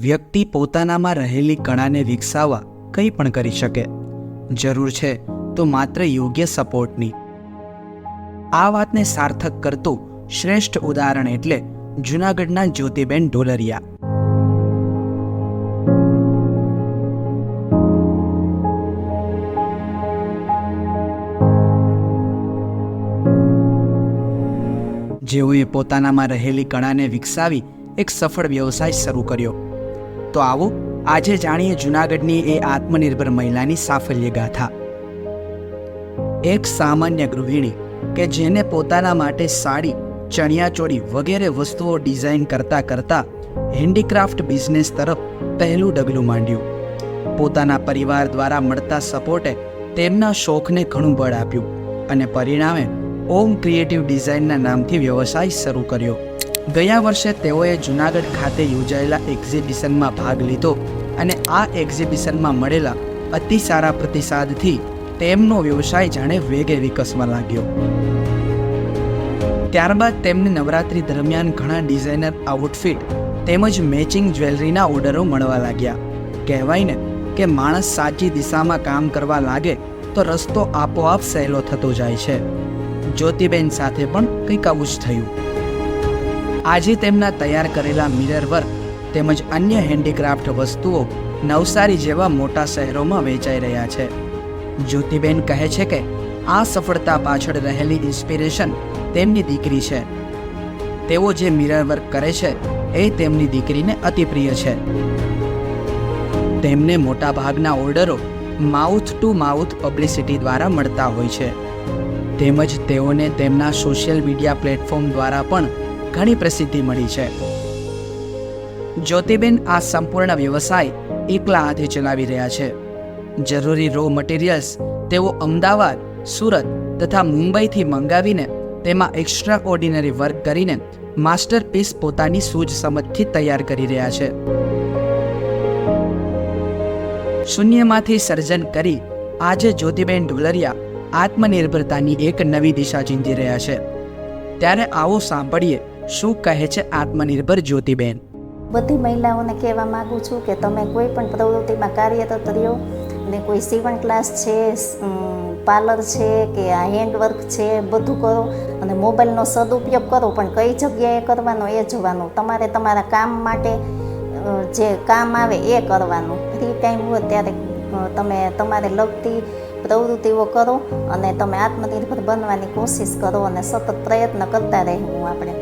વ્યક્તિ પોતાનામાં રહેલી કળાને વિકસાવવા કંઈ પણ કરી શકે. જરૂર છે તો માત્ર યોગ્ય સપોર્ટની આ વાતને સાર્થક કરતું શ્રેષ્ઠ ઉદાહરણ એટલે જૂનાગઢના જ્યોતિબેન ઢોલરિયા. જેઓએ પોતાનામાં રહેલી કળાને વિકસાવી એક સફળ વ્યવસાય શરૂ કર્યો. તો આવો, આજે જાણીએ જૂનાગઢની એ આત્મનિર્ભર મહિલાની સાફલ્ય ગાથા એક સામાન્ય ગૃહિણી કે જેને પોતાના માટે સાડી, ચણિયાચોળી વગેરે વસ્તુઓ ડિઝાઇન કરતા કરતા હેન્ડીક્રાફ્ટ બિઝનેસ તરફ પહેલું ડગલું માંડ્યું. પોતાના પરિવાર દ્વારા મળતા સપોર્ટે તેમના શોખને ઘણું બળ આપ્યું અને પરિણામે ઓમ ક્રિએટિવ ડિઝાઇનના નામથી વ્યવસાય શરૂ કર્યો. ગયા વર્ષે તેઓએ જૂનાગઢ ખાતે યોજાયેલા એક્ઝિબિશનમાં ભાગ લીધો અને આ એક્ઝિબિશનમાં મળેલા અતિ સારા પ્રતિસાદથી તેમનો વ્યવસાય જાણે વેગે વિકસવા લાગ્યો. ત્યારબાદ તેમને નવરાત્રી દરમિયાન ઘણા ડિઝાઇનર આઉટફિટ તેમજ મેચિંગ જ્વેલરીના ઓર્ડરો મળવા લાગ્યા. કહેવાય ને કે માણસ સાચી દિશામાં કામ કરવા લાગે તો રસ્તો આપોઆપ સહેલો થતો જાય છે. જ્યોતિબેન સાથે પણ કંઈક આવું જ થયું. આજે તેમના તૈયાર કરેલા મિરર વર્ક તેમજ અન્ય હેન્ડીક્રાફ્ટ વસ્તુઓ નવસારી જેવા મોટા શહેરોમાં વેચાઈ રહ્યા છે. જ્યોતિબેન કહે છે કે, આ સફળતા પાછળ રહેલી ઇન્સ્પિરેશન તેમની દીકરી છે. તેઓ જે મિરર વર્ક કરે છે, એ તેમની દીકરીને અતિપ્રિય છે. તેમને મોટાભાગના ઓર્ડરો માઉથ ટુ માઉથ પબ્લિસિટી દ્વારા મળતા હોય છે. તેમજ તેઓને તેમના સોશિયલ મીડિયા પ્લેટફોર્મ દ્વારા પણ ઘણી પ્રસિદ્ધિ મળી છે. જ્યોતિબેન આ સંપૂર્ણ વ્યવસાય એકલા હાથે ચલાવી રહ્યા છે. જરૂરી રો મટીરિયલ્સ તેઓ અમદાવાદ, સુરત તથા મુંબઈથી મંગાવીને તેમાં એક્સ્ટ્રા ઓર્ડિનરી વર્ક કરીને માસ્ટરપીસ પોતાની સૂઝ સમજથી તૈયાર કરી રહ્યા છે. શૂન્યમાંથી સર્જન કરી આજે જ્યોતિબેન ઢોલરિયા આત્મનિર્ભરતાની એક નવી દિશા ચીંધી રહ્યા છે. ત્યારે આવો સાંભળીએ શું કહે છે આત્મનિર્ભર જ્યોતિબેન? બધી મહિલાઓને કહેવા માગું છું કે તમે કોઈ પણ પ્રવૃત્તિમાં કાર્યરત રહ્યો ને કોઈ સીવણ ક્લાસ છે પાર્લર છે કે આ હેન્ડવર્ક છે, બધું કરો અને મોબાઈલનો સદુપયોગ કરો, પણ કઈ જગ્યાએ કરવાનો એ જોવાનું. તમારે તમારા કામ માટે જે કામ આવે એ કરવાનું. ફ્રી ટાઈમ હોય ત્યારે તમે તમારે લગતી પ્રવૃત્તિઓ કરો અને તમે આત્મનિર્ભર બનવાની કોશિશ કરો અને સતત પ્રયત્ન કરતા રહેવું આપણે.